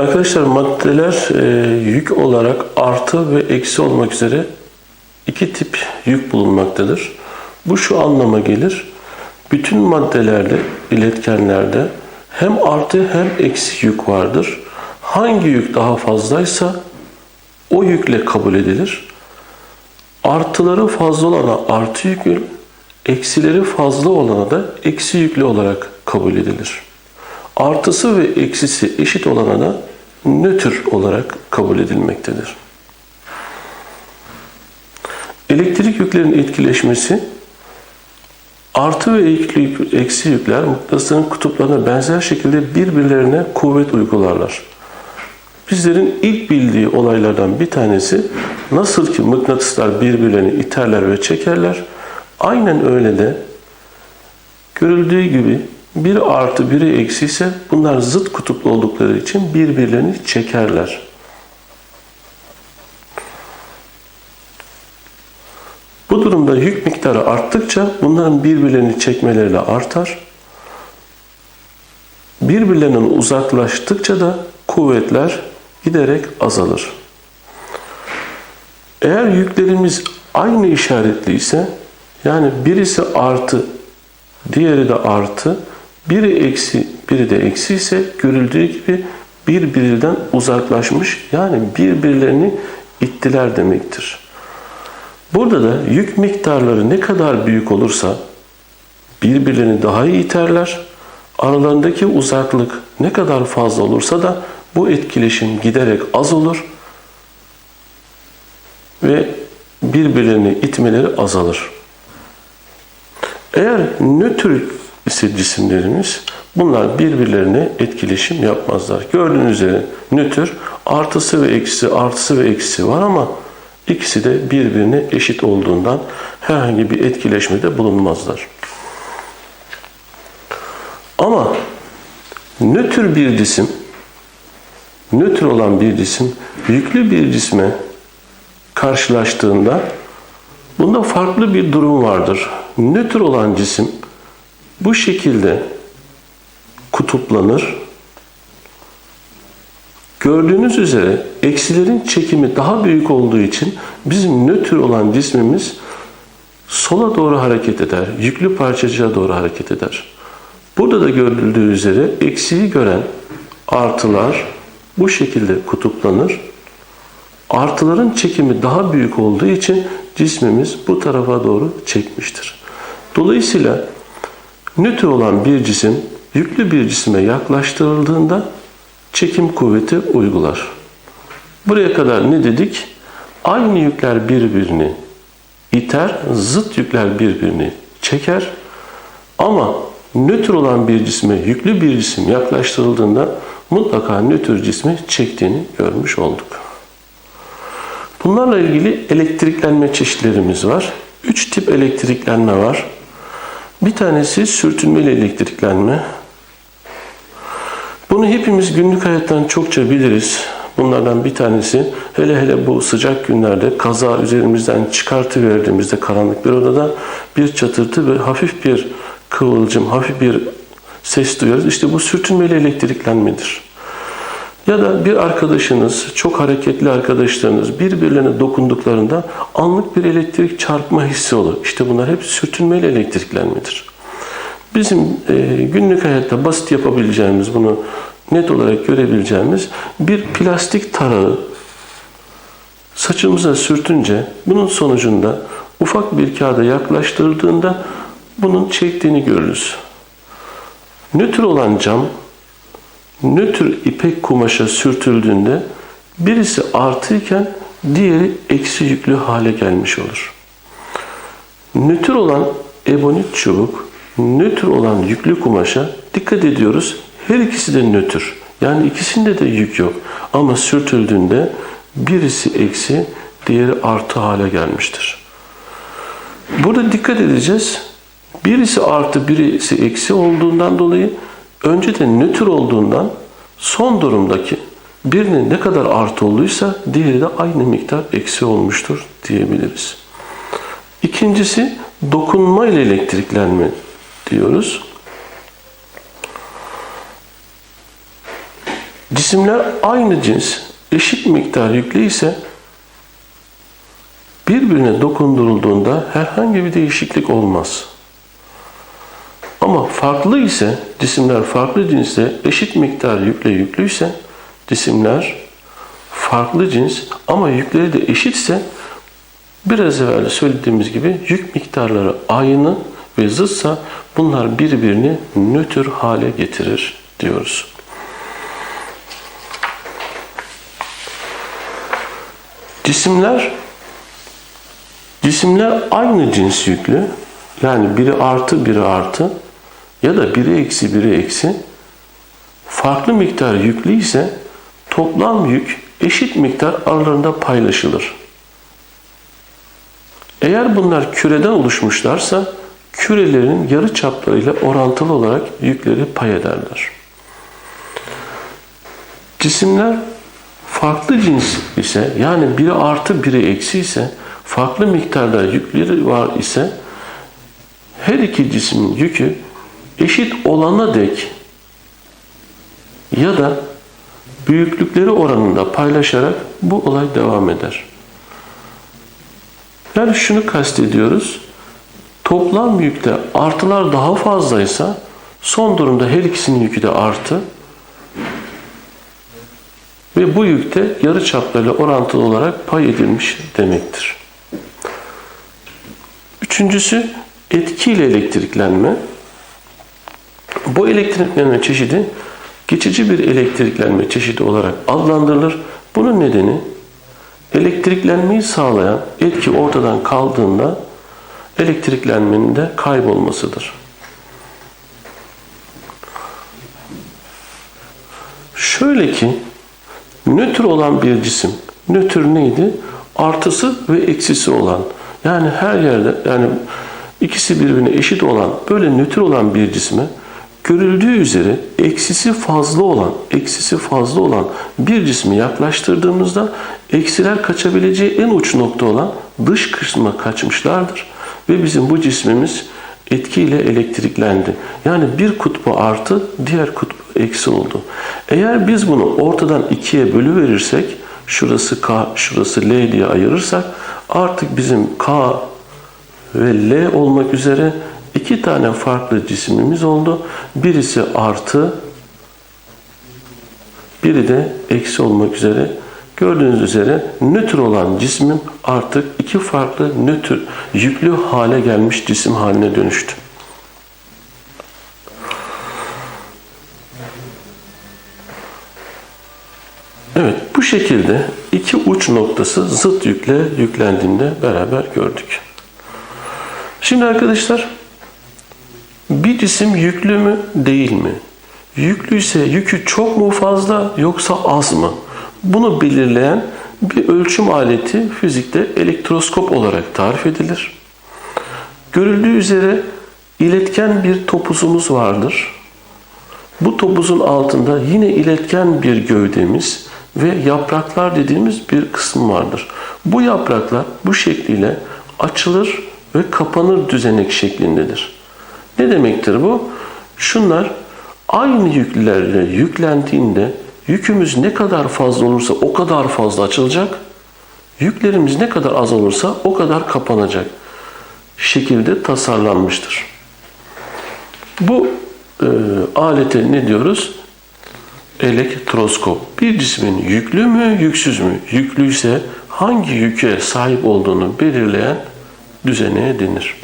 Arkadaşlar maddeler e, yük olarak artı ve eksi olmak üzere iki tip yük bulunmaktadır. Bu şu anlama gelir. Bütün maddelerde, iletkenlerde hem artı hem eksi yük vardır. Hangi yük daha fazlaysa o yükle kabul edilir. Artıları fazla olana artı yüklü, eksileri fazla olana da eksi yüklü olarak kabul edilir. Artısı ve eksisi eşit olana da nötr olarak kabul edilmektedir. Elektrik yüklerin etkileşmesi artı ve eksi yükler mıknatısların kutuplarına benzer şekilde birbirlerine kuvvet uygularlar. Bizlerin ilk bildiği olaylardan bir tanesi nasıl ki mıknatıslar birbirlerini iterler ve çekerler, aynen öyle de görüldüğü gibi biri artı biri eksi ise bunlar zıt kutuplu oldukları için birbirlerini çekerler. Bu durumda yük miktarı arttıkça bunların birbirlerini çekmeleri de artar. Birbirlerinden uzaklaştıkça da kuvvetler giderek azalır. Eğer yüklerimiz aynı işaretli ise yani birisi artı, diğeri de artı, biri eksi, biri de eksi ise görüldüğü gibi birbirinden uzaklaşmış yani birbirlerini ittiler demektir. Burada da yük miktarları ne kadar büyük olursa birbirlerini daha iyi iterler. Aralarındaki uzaklık ne kadar fazla olursa da bu etkileşim giderek az olur ve birbirlerini itmeleri azalır. Eğer nötr ise cisimlerimiz bunlar birbirlerine etkileşim yapmazlar. Gördüğünüz üzere nötr artısı ve eksisi artısı ve eksisi var ama ikisi de birbirine eşit olduğundan herhangi bir etkileşmede bulunmazlar. Ama nötr bir cisim nötr olan bir cisim yüklü bir cisme karşılaştığında bunda farklı bir durum vardır. Nötr olan cisim bu şekilde kutuplanır. Gördüğünüz üzere eksilerin çekimi daha büyük olduğu için bizim nötr olan cismimiz sola doğru hareket eder. Yüklü parçacığa doğru hareket eder. Burada da görüldüğü üzere eksiği gören artılar bu şekilde kutuplanır. Artıların çekimi daha büyük olduğu için cismimiz bu tarafa doğru çekmiştir. Dolayısıyla nötr olan bir cisim yüklü bir cisme yaklaştırıldığında çekim kuvveti uygular. Buraya kadar ne dedik? Aynı yükler birbirini iter, zıt yükler birbirini çeker. Ama nötr olan bir cisme yüklü bir cisim yaklaştırıldığında mutlaka nötr cismi çektiğini görmüş olduk. Bunlarla ilgili elektriklenme çeşitlerimiz var. Üç tip elektriklenme var. Bir tanesi sürtünmeli elektriklenme. Bunu hepimiz günlük hayattan çokça biliriz. Bunlardan bir tanesi hele hele bu sıcak günlerde kaza üzerimizden çıkartıverdiğimizde karanlık bir odada bir çatırtı ve hafif bir kıvılcım, hafif bir ses duyarız. İşte bu sürtünmeli elektriklenmedir. Ya da bir arkadaşınız, çok hareketli arkadaşlarınız birbirlerine dokunduklarında anlık bir elektrik çarpma hissi olur. İşte bunlar hep sürtünmeli elektriklenmedir. Bizim e, günlük hayatta basit yapabileceğimiz, bunu net olarak görebileceğimiz bir plastik tarağı saçımıza sürtünce bunun sonucunda ufak bir kağıda yaklaştırıldığında bunun çektiğini görürüz. Nötr olan cam nötr ipek kumaşa sürtüldüğünde birisi artıyken diğeri eksi yüklü hale gelmiş olur. Nötr olan ebonit çubuk, nötr olan yüklü kumaşa dikkat ediyoruz. Her ikisi de nötr. Yani ikisinde de yük yok. Ama sürtüldüğünde birisi eksi, diğeri artı hale gelmiştir. Burada dikkat edeceğiz. Birisi artı, birisi eksi olduğundan dolayı önce de nötr olduğundan son durumdaki birinin ne kadar artı olduysa diğeri de aynı miktar eksi olmuştur diyebiliriz. İkincisi dokunma ile elektriklenme diyoruz. Cisimler aynı cins, eşit miktar yüklü ise birbirine dokundurulduğunda herhangi bir değişiklik olmaz. Ama farklı ise cisimler farklı cinste eşit miktar yükle yüklüyse cisimler farklı cins ama yükleri de eşitse biraz evvel söylediğimiz gibi yük miktarları aynı ve zıtsa bunlar birbirini nötr hale getirir diyoruz. Cisimler cisimler aynı cins yüklü yani biri artı biri artı ya da biri eksi biri eksi farklı miktar yüklü ise toplam yük eşit miktar aralarında paylaşılır. Eğer bunlar küreden oluşmuşlarsa kürelerin yarı çaplarıyla orantılı olarak yükleri pay ederler. Cisimler farklı cins ise yani biri artı biri eksi ise farklı miktarda yükleri var ise her iki cismin yükü eşit olana dek ya da büyüklükleri oranında paylaşarak bu olay devam eder. Yani şunu kastediyoruz. Toplam yükte artılar daha fazlaysa son durumda her ikisinin yükü de artı ve bu yükte yarı çaplarıyla orantılı olarak pay edilmiş demektir. Üçüncüsü etkiyle elektriklenme. Bu elektriklenme çeşidi geçici bir elektriklenme çeşidi olarak adlandırılır. Bunun nedeni elektriklenmeyi sağlayan etki ortadan kaldığında elektriklenmenin de kaybolmasıdır. Şöyle ki nötr olan bir cisim, nötr neydi? Artısı ve eksisi olan. Yani her yerde yani ikisi birbirine eşit olan böyle nötr olan bir cisme görüldüğü üzere eksisi fazla olan, eksisi fazla olan bir cismi yaklaştırdığımızda eksiler kaçabileceği en uç nokta olan dış kısma kaçmışlardır. Ve bizim bu cismimiz etkiyle elektriklendi. Yani bir kutbu artı, diğer kutbu eksi oldu. Eğer biz bunu ortadan ikiye bölüverirsek, şurası K, şurası L diye ayırırsak artık bizim K ve L olmak üzere iki tane farklı cisimimiz oldu. Birisi artı, biri de eksi olmak üzere. Gördüğünüz üzere nötr olan cismim artık iki farklı nötr yüklü hale gelmiş cisim haline dönüştü. Evet bu şekilde iki uç noktası zıt yükle yüklendiğinde beraber gördük. Şimdi arkadaşlar cisim yüklü mü değil mi? Yüklüyse yükü çok mu fazla yoksa az mı? Bunu belirleyen bir ölçüm aleti fizikte elektroskop olarak tarif edilir. Görüldüğü üzere iletken bir topuzumuz vardır. Bu topuzun altında yine iletken bir gövdemiz ve yapraklar dediğimiz bir kısım vardır. Bu yapraklar bu şekliyle açılır ve kapanır düzenek şeklindedir. Ne demektir bu? Şunlar aynı yüklerle yüklendiğinde yükümüz ne kadar fazla olursa o kadar fazla açılacak. Yüklerimiz ne kadar az olursa o kadar kapanacak şekilde tasarlanmıştır. Bu e, alete ne diyoruz? Elektroskop. Bir cismin yüklü mü, yüksüz mü? Yüklüyse hangi yüke sahip olduğunu belirleyen düzeneye denir.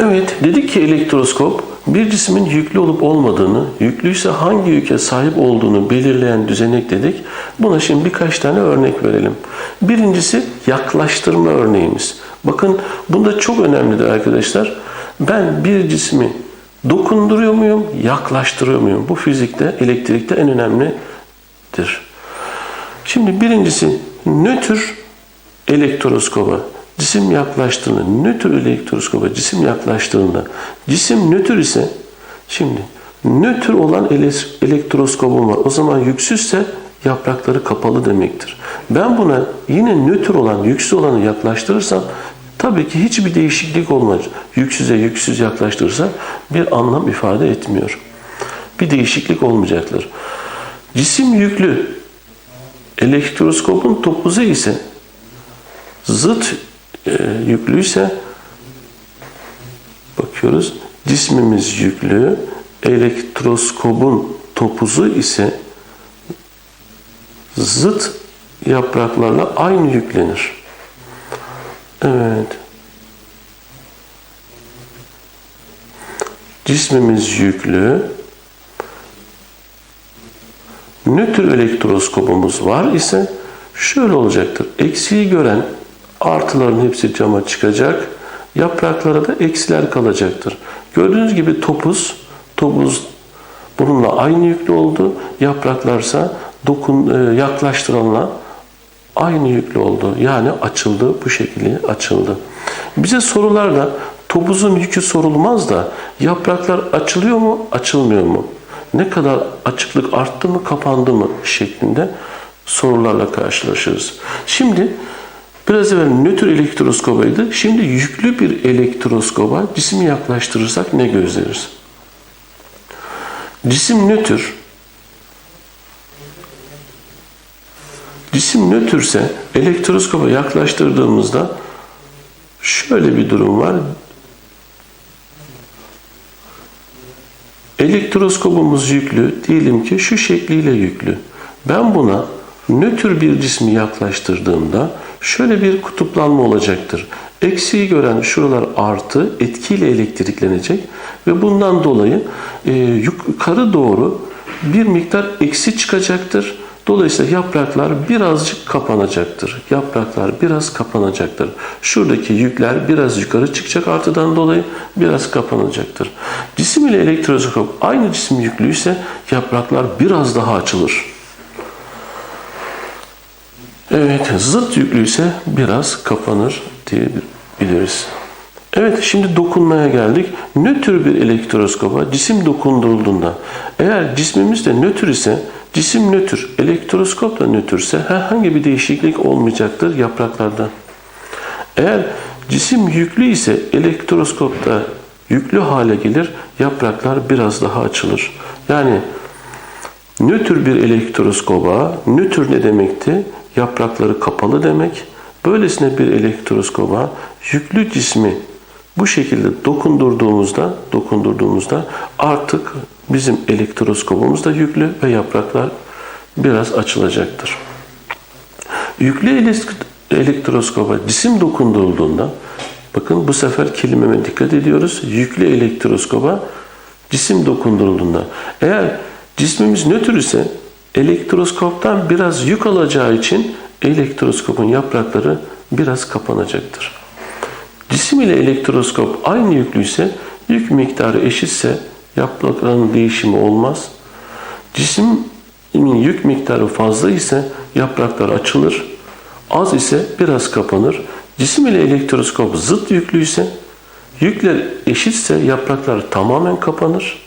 Evet, dedik ki elektroskop bir cismin yüklü olup olmadığını, yüklüyse hangi yüke sahip olduğunu belirleyen düzenek dedik. Buna şimdi birkaç tane örnek verelim. Birincisi yaklaştırma örneğimiz. Bakın bunda çok önemlidir arkadaşlar. Ben bir cismi dokunduruyor muyum, yaklaştırıyor muyum? Bu fizikte, elektrikte en önemlidir. Şimdi birincisi nötr elektroskoba cisim yaklaştığında, nötr elektroskoba cisim yaklaştığında, cisim nötr ise, şimdi nötr olan elektroskobum var. O zaman yüksüzse yaprakları kapalı demektir. Ben buna yine nötr olan, yüksüz olanı yaklaştırırsam tabii ki hiçbir değişiklik olmaz. Yüksüze yüksüz yaklaştırırsa bir anlam ifade etmiyor. bir değişiklik olmayacaktır. Cisim yüklü elektroskopun topuzu ise zıt e, yüklüyse bakıyoruz cismimiz yüklü elektroskopun topuzu ise zıt yapraklarla aynı yüklenir. Evet. Cismimiz yüklü. Nötr elektroskopumuz var ise şöyle olacaktır. Eksiği gören artıların hepsi cama çıkacak. Yapraklara da eksiler kalacaktır. Gördüğünüz gibi topuz, topuz bununla aynı yüklü oldu. Yapraklarsa dokun, e, yaklaştıranla aynı yüklü oldu. Yani açıldı, bu şekilde açıldı. Bize sorularda topuzun yükü sorulmaz da yapraklar açılıyor mu, açılmıyor mu? Ne kadar açıklık arttı mı, kapandı mı şeklinde sorularla karşılaşırız. Şimdi biraz evvel nötr elektroskobaydı. Şimdi yüklü bir elektroskoba cismi yaklaştırırsak ne gözleriz? Cisim nötr. Cisim nötrse elektroskoba yaklaştırdığımızda şöyle bir durum var. Elektroskopumuz yüklü. Diyelim ki şu şekliyle yüklü. Ben buna nötr bir cismi yaklaştırdığımda şöyle bir kutuplanma olacaktır. Eksiği gören şuralar artı etkiyle elektriklenecek ve bundan dolayı e, yukarı doğru bir miktar eksi çıkacaktır. Dolayısıyla yapraklar birazcık kapanacaktır. Yapraklar biraz kapanacaktır. Şuradaki yükler biraz yukarı çıkacak artıdan dolayı biraz kapanacaktır. Cisim ile elektroskop aynı cisim yüklüyse yapraklar biraz daha açılır. Evet, zıt yüklüyse biraz kapanır diyebiliriz. Evet, şimdi dokunmaya geldik. Nötr bir elektroskopa cisim dokundurulduğunda eğer cismimiz de nötr ise cisim nötr, elektroskop da nötrse herhangi bir değişiklik olmayacaktır yapraklarda. Eğer cisim yüklü ise elektroskopta yüklü hale gelir, yapraklar biraz daha açılır. Yani nötr bir elektroskoba, nötr ne demekti? Yaprakları kapalı demek. Böylesine bir elektroskoba yüklü cismi bu şekilde dokundurduğumuzda, dokundurduğumuzda artık bizim elektroskopumuz da yüklü ve yapraklar biraz açılacaktır. Yüklü elektroskoba cisim dokundurulduğunda bakın bu sefer kelimeme dikkat ediyoruz. Yüklü elektroskoba cisim dokundurulduğunda eğer cismimiz nötr ise elektroskoptan biraz yük alacağı için elektroskopun yaprakları biraz kapanacaktır. Cisim ile elektroskop aynı yüklüyse, yük miktarı eşitse yaprakların değişimi olmaz. Cismin yük miktarı fazla ise yapraklar açılır. Az ise biraz kapanır. Cisim ile elektroskop zıt yüklüyse, yükler eşitse yapraklar tamamen kapanır.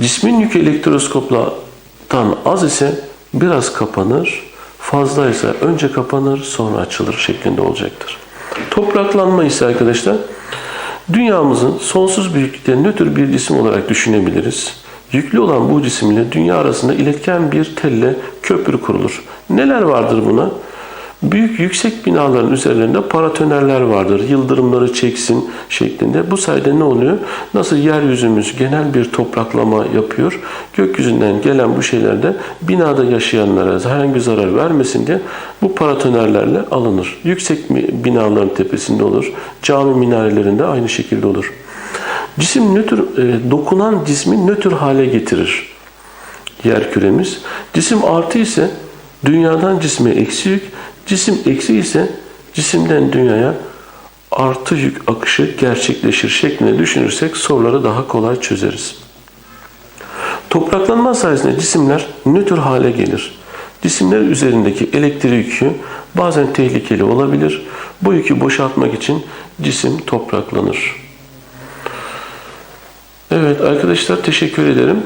Cismin yükü elektroskoptan az ise biraz kapanır. Fazla ise önce kapanır sonra açılır şeklinde olacaktır. Topraklanma ise arkadaşlar dünyamızın sonsuz büyüklükte nötr bir cisim olarak düşünebiliriz. Yüklü olan bu cisim ile dünya arasında iletken bir telle köprü kurulur. Neler vardır buna? Büyük yüksek binaların üzerlerinde paratonerler vardır. Yıldırımları çeksin şeklinde. Bu sayede ne oluyor? Nasıl yeryüzümüz genel bir topraklama yapıyor. Gökyüzünden gelen bu şeyler de binada yaşayanlara herhangi zarar vermesin diye bu paratonerlerle alınır. Yüksek binaların tepesinde olur. Cami minarelerinde aynı şekilde olur. Cisim nötr, e, dokunan cismi nötr hale getirir. Yer küremiz. Cisim artı ise dünyadan cisme eksi yük, Cisim eksi ise cisimden dünyaya artı yük akışı gerçekleşir şeklinde düşünürsek soruları daha kolay çözeriz. Topraklanma sayesinde cisimler nötr hale gelir. Cisimler üzerindeki elektrik yükü bazen tehlikeli olabilir. Bu yükü boşaltmak için cisim topraklanır. Evet arkadaşlar teşekkür ederim.